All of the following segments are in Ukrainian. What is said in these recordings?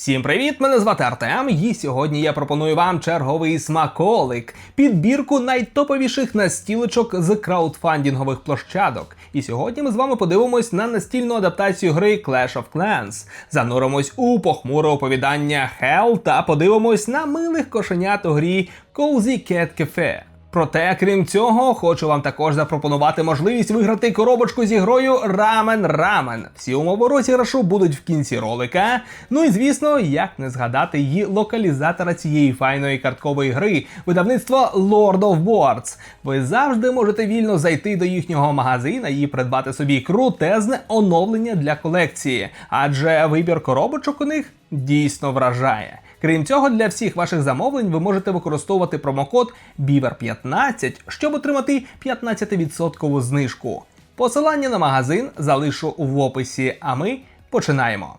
Всім привіт! Мене звати Артем, і сьогодні я пропоную вам черговий смаколик, підбірку найтоповіших настілочок з краудфандингових площадок. І сьогодні ми з вами подивимось на настільну адаптацію гри Clash of Clans. Зануримось у похмуре оповідання Hell та подивимось на милих кошенят у грі Cozy Cat Cafe. Проте, крім цього, хочу вам також запропонувати можливість виграти коробочку зі грою Рамен Рамен. Всі умови розіграшу будуть в кінці ролика. Ну і звісно, як не згадати її локалізатора цієї файної карткової гри, видавництво Lord of Boards. Ви завжди можете вільно зайти до їхнього магазина і придбати собі крутезне оновлення для колекції, адже вибір коробочок у них дійсно вражає. Крім цього, для всіх ваших замовлень ви можете використовувати промокод BIVER15, щоб отримати 15% знижку. Посилання на магазин залишу в описі, а ми починаємо.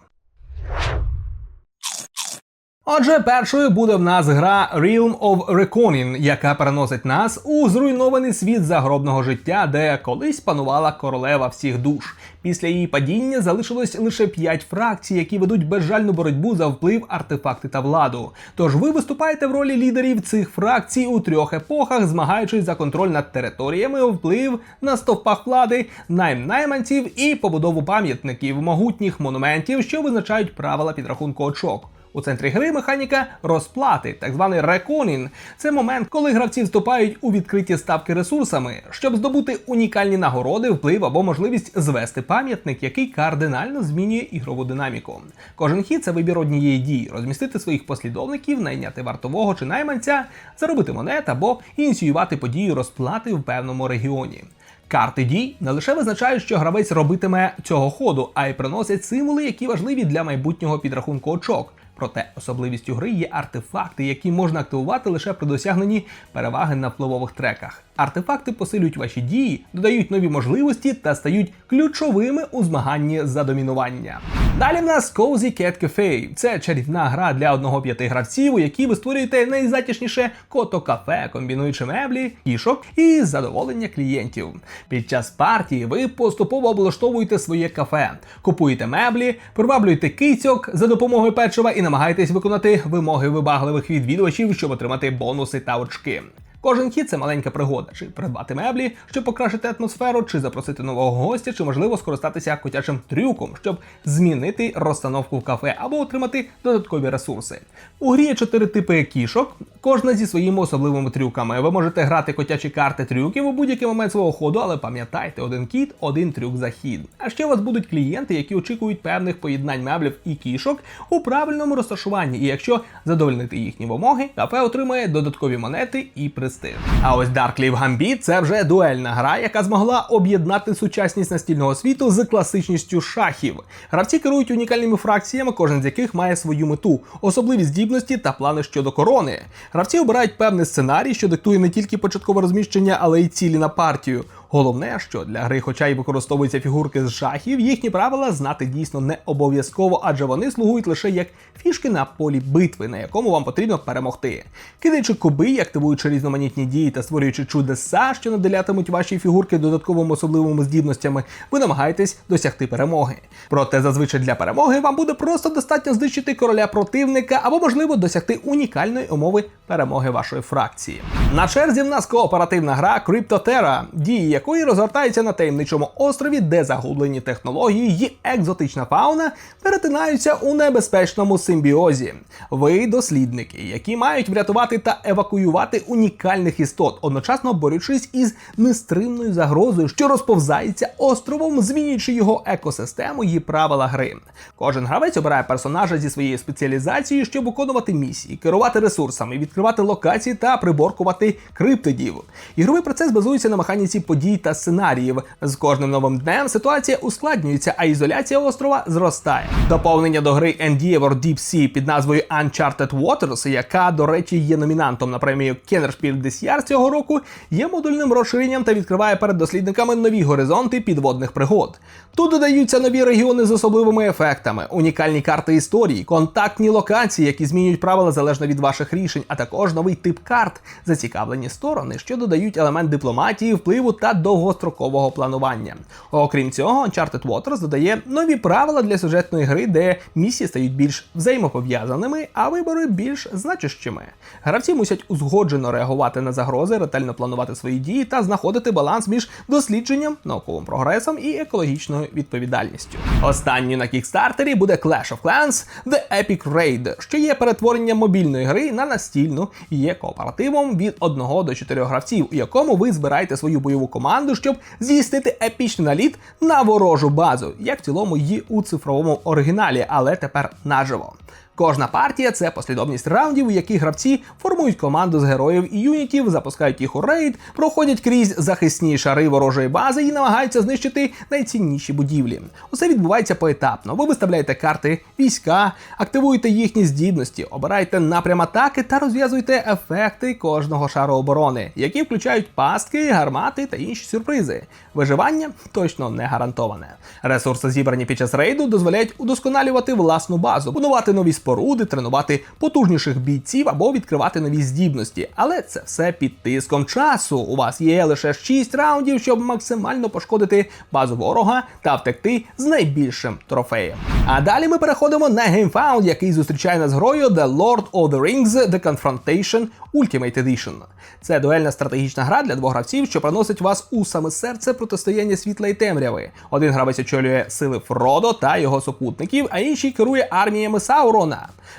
Отже, першою буде в нас гра Realm of Reckoning, яка переносить нас у зруйнований світ загробного життя, де колись панувала королева всіх душ. Після її падіння залишилось лише п'ять фракцій, які ведуть безжальну боротьбу за вплив, артефакти та владу. Тож ви виступаєте в ролі лідерів цих фракцій у трьох епохах, змагаючись за контроль над територіями, вплив на стовпах влади, найм найманців і побудову пам'ятників, могутніх монументів, що визначають правила підрахунку очок. У центрі гри механіка розплати, так званий реконін. Це момент, коли гравці вступають у відкриті ставки ресурсами, щоб здобути унікальні нагороди, вплив або можливість звести пам'ятник, який кардинально змінює ігрову динаміку. Кожен хід це вибір однієї дії, розмістити своїх послідовників, найняти вартового чи найманця, заробити монет або ініціювати подію розплати в певному регіоні. Карти дій не лише визначають, що гравець робитиме цього ходу, а й приносять символи, які важливі для майбутнього підрахунку очок. Проте особливістю гри є артефакти, які можна активувати лише при досягненні переваги на впливових треках. Артефакти посилюють ваші дії, додають нові можливості та стають ключовими у змаганні за домінування. Далі в нас Cozy Cat Cafe. Це чарівна гра для одного п'яти гравців, у якій ви створюєте найзатішніше кото-кафе, комбінуючи меблі, кішок і задоволення клієнтів. Під час партії ви поступово облаштовуєте своє кафе, купуєте меблі, приваблюєте кицьок за допомогою печива і намагаєтесь виконати вимоги вибагливих відвідувачів, щоб отримати бонуси та очки. Кожен хід це маленька пригода, чи придбати меблі, щоб покращити атмосферу, чи запросити нового гостя, чи можливо скористатися котячим трюком, щоб змінити розстановку в кафе або отримати додаткові ресурси. У грі є чотири типи кішок, кожна зі своїми особливими трюками. Ви можете грати котячі карти трюків у будь-який момент свого ходу, але пам'ятайте, один кіт, один трюк за хід. А ще у вас будуть клієнти, які очікують певних поєднань меблів і кішок у правильному розташуванні. І якщо задовольнити їхні вимоги, кафе отримає додаткові монети і престиж. А ось Darkleaf Gambit – це вже дуельна гра, яка змогла об'єднати сучасність настільного світу з класичністю шахів. Гравці керують унікальними фракціями, кожен з яких має свою мету, особливі здібності та плани щодо корони. Гравці обирають певний сценарій, що диктує не тільки початкове розміщення, але й цілі на партію. Головне, що для гри, хоча й використовуються фігурки з шахів, їхні правила знати дійсно не обов'язково, адже вони слугують лише як фішки на полі битви, на якому вам потрібно перемогти. Кидаючи куби, активуючи різноманітні дії та створюючи чудеса, що наделятимуть ваші фігурки додатковими особливими здібностями, ви намагаєтесь досягти перемоги. Проте зазвичай для перемоги вам буде просто достатньо знищити короля противника або, можливо, досягти унікальної умови перемоги вашої фракції. На черзі в нас кооперативна гра CryptoTerra, дії якої розгортається на таємничому острові, де загублені технології і екзотична фауна перетинаються у небезпечному симбіозі. Ви дослідники, які мають врятувати та евакуювати унікальних істот, одночасно борючись із нестримною загрозою, що розповзається островом, змінюючи його екосистему і правила гри. Кожен гравець обирає персонажа зі своєю спеціалізацією, щоб виконувати місії, керувати ресурсами, відкривати локації та приборкувати криптидів. Ігровий процес базується на механіці подій та сценаріїв. З кожним новим днем ситуація ускладнюється, а ізоляція острова зростає. Доповнення до гри Endeavor Deep Sea під назвою Uncharted Waters, яка, до речі, є номінантом на премію Kennerspiel DCR цього року є модульним розширенням та відкриває перед дослідниками нові горизонти підводних пригод. Тут додаються нові регіони з особливими ефектами, унікальні карти історії, контактні локації, які змінюють правила залежно від ваших рішень, а також новий тип карт, зацікавлені сторони, що додають елемент дипломатії, впливу та довгострокового планування. Окрім цього, Uncharted Waters додає нові правила для сюжетної гри, де місії стають більш взаємопов'язаними, а вибори більш значущими. Гравці мусять узгоджено реагувати на загрози, ретельно планувати свої дії та знаходити баланс між дослідженням, науковим прогресом і екологічною відповідальністю. Останньою на кікстартері буде Clash of Clans The Epic Raid, що є перетворенням мобільної гри на настільну і є кооперативом від 1 до 4 гравців, у якому ви збираєте свою бойову команду, щоб здійснити епічний наліт на ворожу базу, як в цілому її у цифровому оригіналі, але тепер наживо. Кожна партія це послідовність раундів, у яких гравці формують команду з героїв і юнітів, запускають їх у рейд, проходять крізь захисні шари ворожої бази і намагаються знищити найцінніші будівлі. Усе відбувається поетапно. Ви виставляєте карти війська, активуєте їхні здібності, обираєте напрям атаки та розв'язуєте ефекти кожного шару оборони, які включають пастки, гармати та інші сюрпризи. Виживання точно не гарантоване. Ресурси, зібрані під час рейду, дозволяють удосконалювати власну базу, будувати нові споруди, тренувати потужніших бійців або відкривати нові здібності. Але це все під тиском часу. У вас є лише 6 раундів, щоб максимально пошкодити базу ворога та втекти з найбільшим трофеєм. А далі ми переходимо на GameFound, який зустрічає нас грою The Lord of the Rings The Confrontation Ultimate Edition. Це дуельна стратегічна гра для двох гравців, що приносить вас у саме серце протистояння світла і темряви. Один гравець очолює сили Фродо та його супутників, а інший керує арміями Саурона.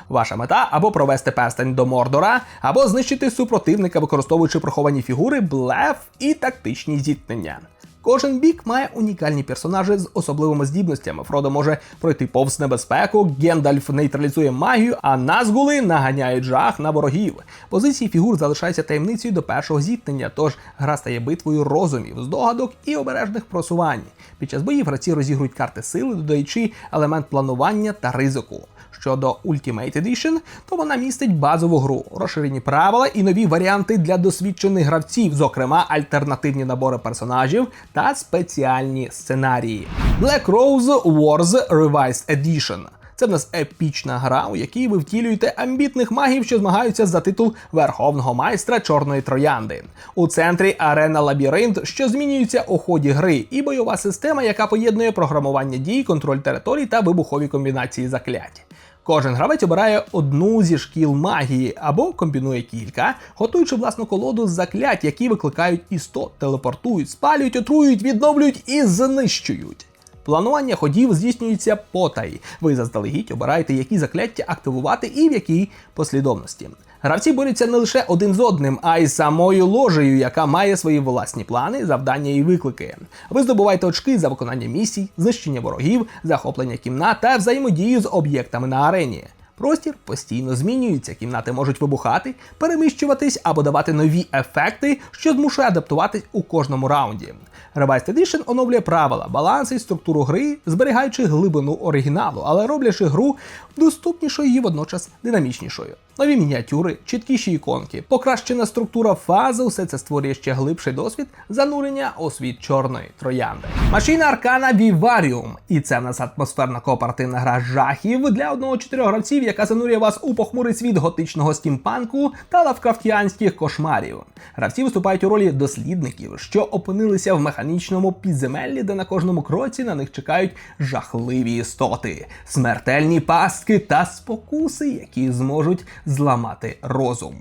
Ваша мета або провести перстень до Мордора, або знищити супротивника, використовуючи приховані фігури, блеф і тактичні зіткнення. Кожен бік має унікальні персонажі з особливими здібностями. Фродо може пройти повз небезпеку, Гендальф нейтралізує магію, а назгули наганяють жах на ворогів. Позиції фігур залишаються таємницею до першого зіткнення, тож гра стає битвою розумів, здогадок і обережних просувань. Під час боїв гравці розігрують карти сили, додаючи елемент планування та ризику. Щодо Ultimate Edition, то вона містить базову гру, розширені правила і нові варіанти для досвідчених гравців, зокрема альтернативні набори персонажів та спеціальні сценарії. Black Rose Wars Revised Edition. Це в нас епічна гра, у якій ви втілюєте амбітних магів, що змагаються за титул верховного майстра чорної троянди. У центрі арена лабіринт, що змінюється у ході гри, і бойова система, яка поєднує програмування дій, контроль територій та вибухові комбінації заклять. Кожен гравець обирає одну зі шкіл магії або комбінує кілька, готуючи власну колоду з заклять, які викликають істот, телепортують, спалюють, отруюють, відновлюють і знищують. Планування ходів здійснюється потай. Ви заздалегідь обираєте, які закляття активувати і в якій послідовності. Гравці борються не лише один з одним, а й самою ложею, яка має свої власні плани, завдання і виклики. Ви здобуваєте очки за виконання місій, знищення ворогів, захоплення кімнат та взаємодію з об'єктами на арені. Простір постійно змінюється, кімнати можуть вибухати, переміщуватись або давати нові ефекти, що змушує адаптуватись у кожному раунді. Revised Edition оновлює правила, баланс і структуру гри, зберігаючи глибину оригіналу, але роблячи гру доступнішою і водночас динамічнішою. Нові мініатюри, чіткіші іконки, покращена структура фази, усе це створює ще глибший досвід занурення у світ чорної троянди. Машина Аркана Vivarium. І це в нас атмосферна кооперативна гра жахів для одного чотирьох гравців, яка занурює вас у похмурий світ готичного стімпанку та лавкрафтіанських кошмарів. Гравці виступають у ролі дослідників, що опинилися в механічному підземеллі, де на кожному кроці на них чекають жахливі істоти, смертельні пастки та спокуси, які зможуть зламати розум.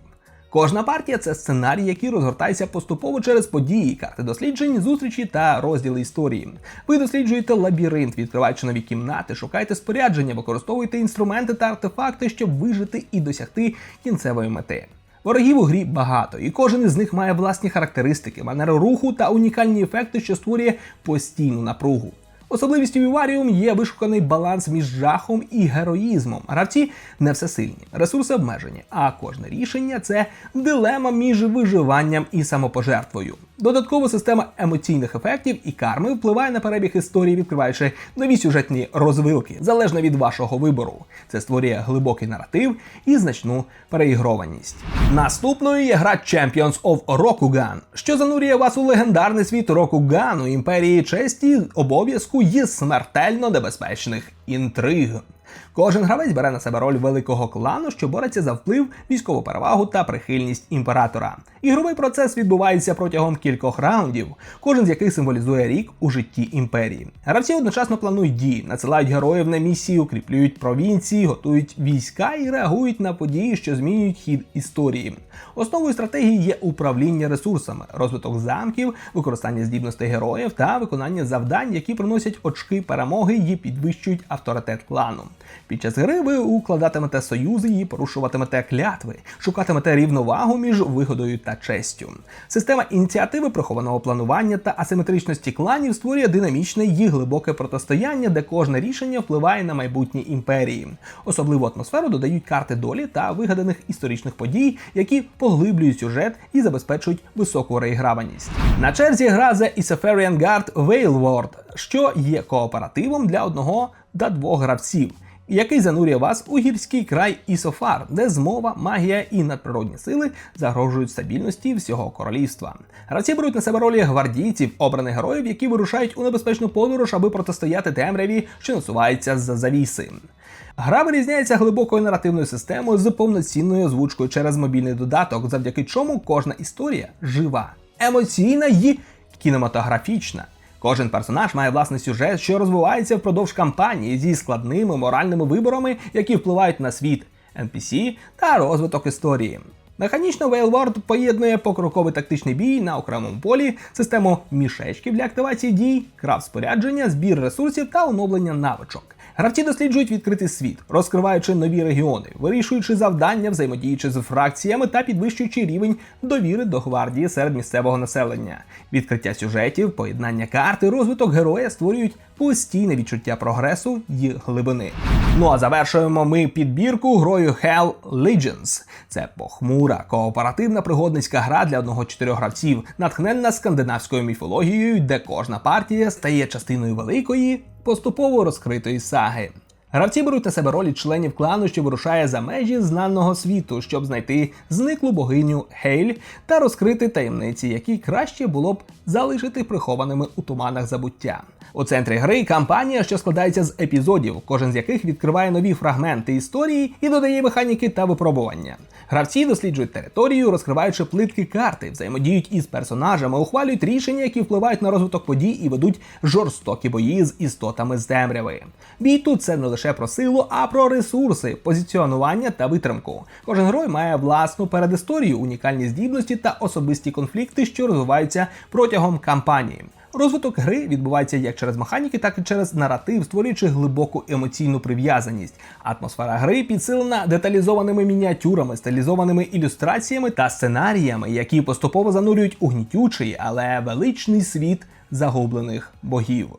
Кожна партія це сценарій, який розгортається поступово через події, карти досліджень, зустрічі та розділи історії. Ви досліджуєте лабіринт, відкриваючи нові кімнати, шукаєте спорядження, використовуєте інструменти та артефакти, щоб вижити і досягти кінцевої мети. Ворогів у грі багато, і кожен із них має власні характеристики, манеру руху та унікальні ефекти, що створює постійну напругу. Особливістю Віваріум є вишуканий баланс між жахом і героїзмом. Гравці не всесильні, ресурси обмежені, а кожне рішення це дилема між виживанням і самопожертвою. Додаткова система емоційних ефектів і карми впливає на перебіг історії, відкриваючи нові сюжетні розвилки, залежно від вашого вибору. Це створює глибокий наратив і значну переігрованість. Наступною є гра Champions of Rokugan, що занурює вас у легендарний світ Рокугану, імперії честі, обов'язку і смертельно небезпечних інтриг. Кожен гравець бере на себе роль великого клану, що бореться за вплив, військову перевагу та прихильність імператора. Ігровий процес відбувається протягом кількох раундів, кожен з яких символізує рік у житті імперії. Гравці одночасно планують дії, надсилають героїв на місії, укріплюють провінції, готують війська і реагують на події, що змінюють хід історії. Основою стратегії є управління ресурсами, розвиток замків, використання здібностей героїв та виконання завдань, які приносять очки перемоги і підвищують авторитет клану. Під час гри ви укладатимете союзи і порушуватимете клятви, шукатимете рівновагу між вигодою та честю. Система ініціативи прихованого планування та асиметричності кланів створює динамічне і глибоке протистояння, де кожне рішення впливає на майбутнє імперії. Особливу атмосферу додають карти долі та вигаданих історичних подій, які поглиблюють сюжет і забезпечують високу реіграваність. На черзі гра The Isafarian Guard Veilward, що є кооперативом для одного та двох гравців який занурює вас у гірський край Ісофар, де змова, магія і надприродні сили загрожують стабільності всього королівства. Гравці беруть на себе ролі гвардійців, обраних героїв, які вирушають у небезпечну подорож, аби протистояти темряві, що насувається з завіси. Гра вирізняється глибокою наративною системою з повноцінною озвучкою через мобільний додаток, завдяки чому кожна історія жива, емоційна і кінематографічна. Кожен персонаж має власний сюжет, що розвивається впродовж кампанії зі складними моральними виборами, які впливають на світ, NPC та розвиток історії. Механічно Veilward поєднує покроковий тактичний бій на окремому полі, систему мішечків для активації дій, крафт спорядження, збір ресурсів та оновлення навичок. Гравці досліджують відкритий світ, розкриваючи нові регіони, вирішуючи завдання, взаємодіючи з фракціями та підвищуючи рівень довіри до гвардії серед місцевого населення. Відкриття сюжетів, поєднання карти, розвиток героя створюють постійне відчуття прогресу й глибини. Ну а завершуємо ми підбірку грою Hell Legends. Це похмура, кооперативна пригодницька гра для одного чотирьох гравців, натхненна скандинавською міфологією, де кожна партія стає частиною великої, поступово розкритої саги. Гравці беруть на себе ролі членів клану, що вирушає за межі знаного світу, щоб знайти зниклу богиню Хейль та розкрити таємниці, які краще було б залишити прихованими у туманах забуття. У центрі гри кампанія, що складається з епізодів, кожен з яких відкриває нові фрагменти історії і додає механіки та випробування. Гравці досліджують територію, розкриваючи плитки карти, взаємодіють із персонажами, ухвалюють рішення, які впливають на розвиток подій і ведуть жорстокі бої з істотами з темряви. Бій тут це не лише про силу, а про ресурси, позиціонування та витримку. Кожен герой має власну передісторію, унікальні здібності та особисті конфлікти, що розвиваються протягом кампанії. Розвиток гри відбувається як через механіки, так і через наратив, створюючи глибоку емоційну прив'язаність. Атмосфера гри підсилена деталізованими мініатюрами, стилізованими ілюстраціями та сценаріями, які поступово занурюють у гнітючий, але величний світ загублених богів.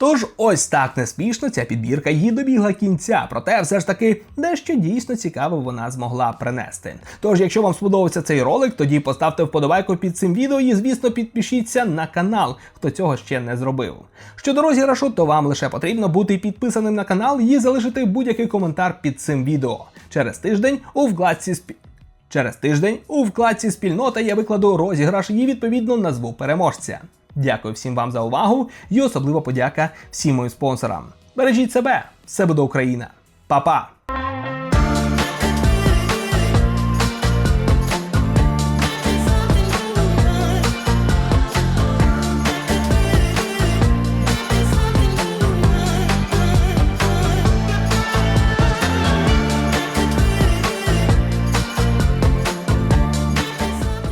Тож ось так неспішно ця підбірка її добігла кінця, проте все ж таки дещо дійсно цікаве вона змогла принести. Тож, якщо вам сподобався цей ролик, тоді поставте вподобайку під цим відео і, звісно, підпишіться на канал, хто цього ще не зробив. Щодо розіграшу, то вам лише потрібно бути підписаним на канал і залишити будь-який коментар під цим відео. Через тиждень у вкладці спі... Через тиждень у вкладці спільнота я викладу розіграш і відповідно назву переможця. Дякую всім вам за увагу і особлива подяка всім моїм спонсорам. Бережіть себе, все буде Україна. Па-па!